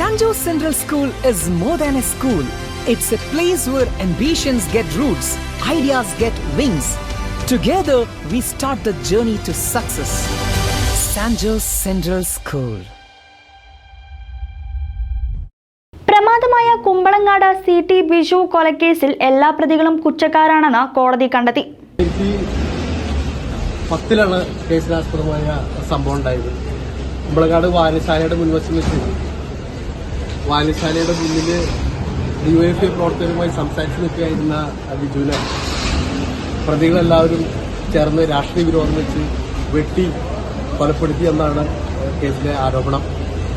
San Jose Central School is more than a school. It's a place where ambitions get roots, ideas get wings. Together, we start the journey to success. San Jose Central School. പ്രമാദമായ Kumbalangad C T Biju കൊലക്കേസിൽ എല്ലാ പ്രതികളും കുറ്റക്കാരാണെന്ന് കോടതി കണ്ടെത്തി പത്തിലാണ് കേസിനാസ്പദമായ സംഭവം ഉണ്ടായത് കുമ്പളങ്ങാട് വായനശാലയുടെ മുൻവശം വെച്ച് വായനശാലയുടെ മുന്നിൽ ഡിവൈഎഫ്ഐ പ്രവർത്തകരുമായി സംസാരിച്ചു നിൽക്കുകയായിരുന്ന ബിജുവിനെ പ്രതികളെല്ലാവരും ചേർന്ന് രാഷ്ട്രീയ വിരോധം വെച്ച് വെട്ടി കൊലപ്പെടുത്തി എന്നാണ് കേസിലെ ആരോപണം.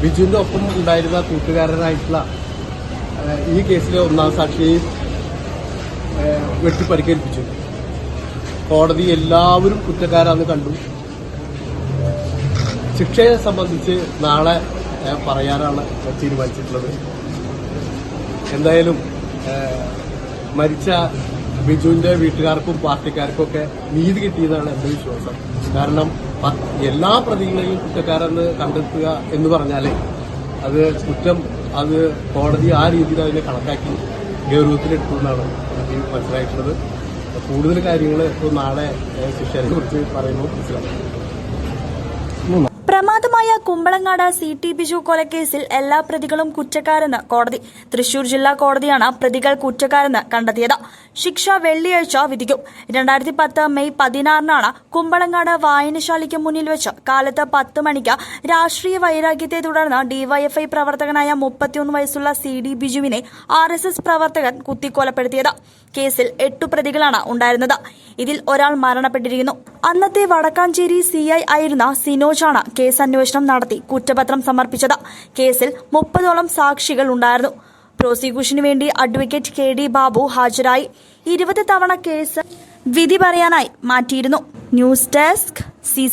ബിജുവിന്റെ ഒപ്പം ഉണ്ടായിരുന്ന കൂട്ടുകാരനായിട്ടുള്ള ഈ കേസിലെ ഒന്നാം സാക്ഷിയെയും വെട്ടി പരിക്കേൽപ്പിച്ചു കോടതി എല്ലാവരും കുറ്റക്കാരാന്ന് കണ്ടു. ശിക്ഷയെ സംബന്ധിച്ച് നാളെ ഏഹ്, പറയാനാണ് തീരുമാനിച്ചിട്ടുള്ളത്. എന്തായാലും മരിച്ച ബിജുവിന്റെ വീട്ടുകാർക്കും പാർട്ടിക്കാർക്കും ഒക്കെ നീതി കിട്ടിയതാണ് എന്റെ വിശ്വാസം. കാരണം എല്ലാ പ്രതികളെയും കുറ്റക്കാരെന്ന് കണ്ടെത്തുക എന്ന് പറഞ്ഞാലേ അത് കുറ്റം അത് കോടതി ആ രീതിയിൽ അതിനെ കണക്കാക്കി ഗൗരവത്തിലെടുത്തു എന്നാണ് എനിക്ക് മനസ്സിലായിട്ടുള്ളത്. കൂടുതൽ കാര്യങ്ങൾ ഇപ്പോൾ നാളെ ശിക്ഷയെ കുറിച്ച് പറയുമ്പോൾ മനസ്സിലാക്കും. പ്രമാദമായ കുമ്പളങ്ങാട് സി ടി ബിജു കൊലക്കേസിൽ എല്ലാ പ്രതികളും കുറ്റക്കാരെന്ന് കോടതി. തൃശൂർ ജില്ലാ കോടതിയാണ് പ്രതികൾ കുറ്റക്കാരെന്ന് കണ്ടെത്തിയത്. ശിക്ഷ വെള്ളിയാഴ്ച വിധിക്കും. രണ്ടായിരത്തി പത്ത് മെയ് പതിനാറിനാണ് കുമ്പളങ്ങാട് വായനശാലയ്ക്ക് മുന്നിൽ വെച്ച് കാലത്ത് പത്ത് മണിക്ക് രാഷ്ട്രീയ വൈരാഗ്യത്തെ തുടർന്ന് ഡിവൈഎഫ്ഐ പ്രവർത്തകനായ മുപ്പത്തിയൊന്ന് വയസ്സുള്ള സി ഡി ബിജുവിനെ ആർ എസ് എസ് പ്രവർത്തകൻ കുത്തിക്കൊലപ്പെടുത്തിയത്. കേസിൽ എട്ടു പ്രതികളാണ് ഉണ്ടായിരുന്നത്. ഇതിൽ ഒരാൾ മരണപ്പെട്ടിരിക്കുന്നു. അന്നത്തെ വടക്കാഞ്ചേരി സി ഐ ആയിരുന്ന സിനോജാണ് കേസ് അന്വേഷണം നടത്തി കുറ്റപത്രം സമർപ്പിച്ചത്. കേസിൽ മുപ്പതോളം സാക്ഷികൾ ഉണ്ടായിരുന്നു. പ്രോസിക്യൂഷന് വേണ്ടി അഡ്വക്കേറ്റ് കെ ഡി ബാബു ഹാജരായി. ഇരുപത് തവണ കേസ് വിധി പറയാനായി മാറ്റിയിരുന്നു. News desk C